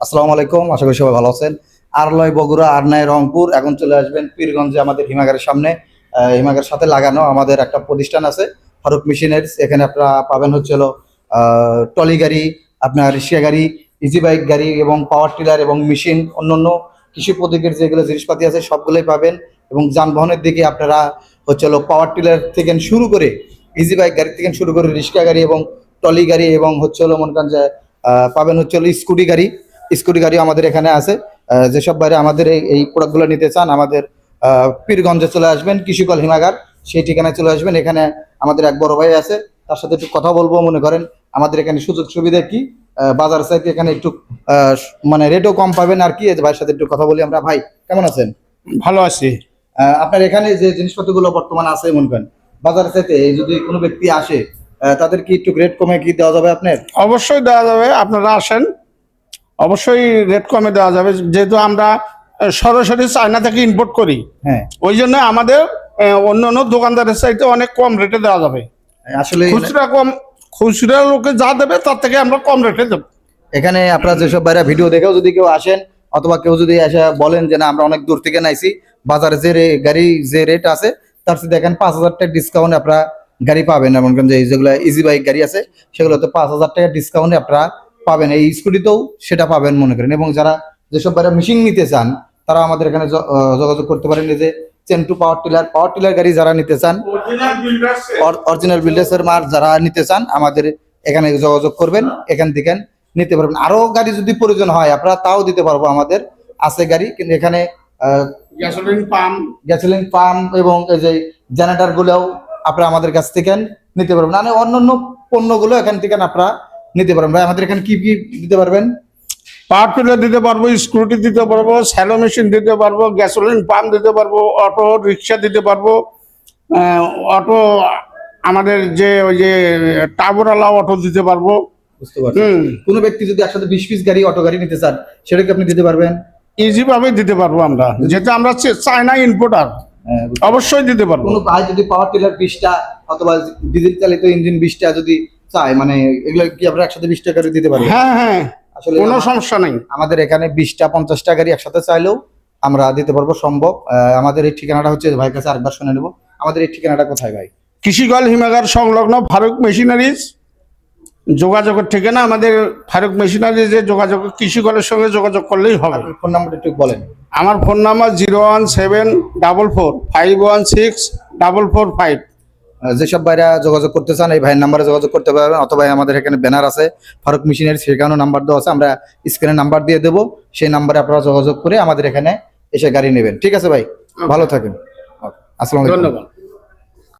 আসসালামু আলাইকুম, আশা করি সবাই ভালো আছেন। আরলয়, বগুড়া, আরনাই, রংপুর, এখন চলে আসবেন পীরগঞ্জে আমাদের হিমাগারের সামনে। হিমাগারের সাথে লাগানো আমাদের একটা প্রতিষ্ঠান আছে, ফারুক মেশিনারিজ। এখানে আপনারা পাবেন হচ্ছে হলো টলি গাড়ি, আপনার রিক্সা গাড়ি, ইজি বাইক গাড়ি এবং পাওয়ার টিলার এবং মেশিন, অন্যান্য কৃষি পদ্ধতির যেগুলো জিনিসপাতি আছে সবগুলোই পাবেন। এবং যানবাহনের দিকে আপনারা হচ্ছে হলো পাওয়ার টিলার থেকে শুরু করে ইজি বাইক গাড়ি থেকে শুরু করে রিক্সা গাড়ি এবং টলি গাড়ি এবং হচ্ছে হলো মনে করেন যে পাবেন হচ্ছে স্কুটি গাড়ি। স্কুটি গাড়ি আমাদের এখানে আছে। যেসব বাইরে আমাদের এই এই প্রোডাক্টগুলো নিতে চান আমাদের আহ, পীরগঞ্জে চলে আসবেন কৃষিকল হিমাগার সেই ঠিকানায় চলে আসবেন। এখানে আমাদের এক বড় ভাই আছে তার সাথে একটু কথা বলব মনে করেন আমাদের এখানে সুযোগ সুবিধা কি? বাজার চাইতে এখানে একটু মানে রেটও কম পাবেন আর কি। ভাইয়ের সাথে একটু কথা বলি আমরা। ভাই কেমন আছেন? ভালো আছি। আপনার এখানে যে জিনিসপত্রগুলো বর্তমানে আছে মনে করেন বাজার চাইতে যদি কোনো ব্যক্তি আসে তাদের কি একটু রেট কমে কি দেওয়া যাবে আপনার? অবশ্যই দেওয়া যাবে। আপনারা আসেন অবশ্যই রেট কমে দেওয়া যাবে। যেহেতু আমরা সরাসরি চায়না থেকে ইম্পোর্ট করি। হ্যাঁ। ওই জন্য আমাদের অন্য অন্য দোকানদারের চাইতে অনেক কম রেটে দেওয়া যাবে। আসলে খুচরা কম খুচরা লোকে যা দেবে তার থেকে আমরা কম রেটে দেবো। এখানে আপনারা যেসব বাইরে ভিডিও দেখেও যদি কেউ আসেন অথবা কেউ যদি এসে বলেন যে না আমরা অনেক দূর থেকে নাইছি বাজারে যে গাড়ি যে রেট আছে তার সাথে দেখেন পাঁচ হাজার টাকা ডিসকাউন্ট আপনারা গাড়ি পাবেন। এমন যে যেগুলো ইজি বাইক গাড়ি আছে সেগুলোতে পাঁচ হাজার টাকা ডিসকাউন্টে আপনারা পাবেন এই স্কুটিতেও সেটা পাবেন মনে করেন। এবং যারা যেসব বাইরে মেশিন নিতে চান তারা আমাদের এখানে যোগাযোগ করতে পারেন। যে চেন্টু পাওয়ার টিলার পাওয়ার টিলার গাড়ি যারা নিতে চান অরিজিনাল বিল্ডার্সের মাল যারা নিতে চান আমাদের এখানে যোগাযোগ করবেন এখান থেকে নিতে পারবেন। আরও গাড়ি যদি প্রয়োজন হয় আপনারা তাও দিতে পারব আমাদের। আছে গাড়ি কিন্তু এখানে গ্যাসোলিন পাম্প গ্যাসোলিন পাম্প এবং এই যে জেনারেটর গুলোও আপনারা আমাদের কাছ থেকে নিতে পারবেন। মানে অন্যান্য পণ্যগুলো এখান থেকে আপনারা নিতে পারবেন। ভাই আমাদের এখানে কি কি দিতে পারবেন? পাওয়ার টিলার দিতে পারব স্ক্রুটি দিতে পারব স্যালো মেশিন দিতে পারব গ্যাসোলিন পাম্প দিতে পারব অটো রিক্সা দিতে পারব অটো আমাদের যে ওই যে টাবরওয়ালা অটো দিতে পারব। বুঝতে পারছেন হুম। কোনো ব্যক্তি যদি একসাথে বিশ পিস গাড়ি অটো গাড়ি নিতে চান সেটা কি আপনি দিতে পারবেন? ইজি ভাবে দিতে পারব আমরা। যেহেতু আমরা চায়না ইম্পোর্টার হ্যাঁ, অবশ্যই দিতে পারব। কোনো ভাই যদি পাওয়ার টিলার বিশটা অথবা ডিজেল চালিত ইঞ্জিন বিশটা যদি চায় মানে এগুলো কি আপনারা একসাথে বিশ টাকা দিতে পারি? হ্যাঁ হ্যাঁ আসলে কোনো সমস্যা নেই। আমাদের এখানে বিশটা পঞ্চাশটা গাড়ি একসাথে চাইলেও আমরা দিতে পারব সম্ভব। আমাদের এই ঠিকানাটা হচ্ছে ভাইয়ের কাছে আরেকবার শুনে নেব। আমাদের এই ঠিকানাটা কোথায় ভাই? কৃষিকল হিমাগার সংলগ্ন ফারুক মেশিনারিজ যোগাযোগের ঠিকানা। আমাদের ফারুক মেশিনারিজে যোগাযোগ কৃষিকলের সঙ্গে যোগাযোগ করলেই হবে। ফোন নাম্বারটা একটু বলেন। আমার phone number zero one seven double four five one six double four five. যেসব ভাইরা যোগাযোগ করতে চান এই ভাইয়ের নাম্বারে যোগাযোগ করতে পারবেন অথবা আমাদের এখানে ব্যানার আছে ফারুক মেশিনের সেখানেও নাম্বার দেওয়া আছে আমরা স্ক্রিনে নাম্বার দিয়ে দেবো সেই নাম্বারে আপনারা যোগাযোগ করে আমাদের এখানে এসে গাড়ি নেবেন। ঠিক আছে ভাই? ভালো থাকেন। আসসালাম ধন্যবাদ।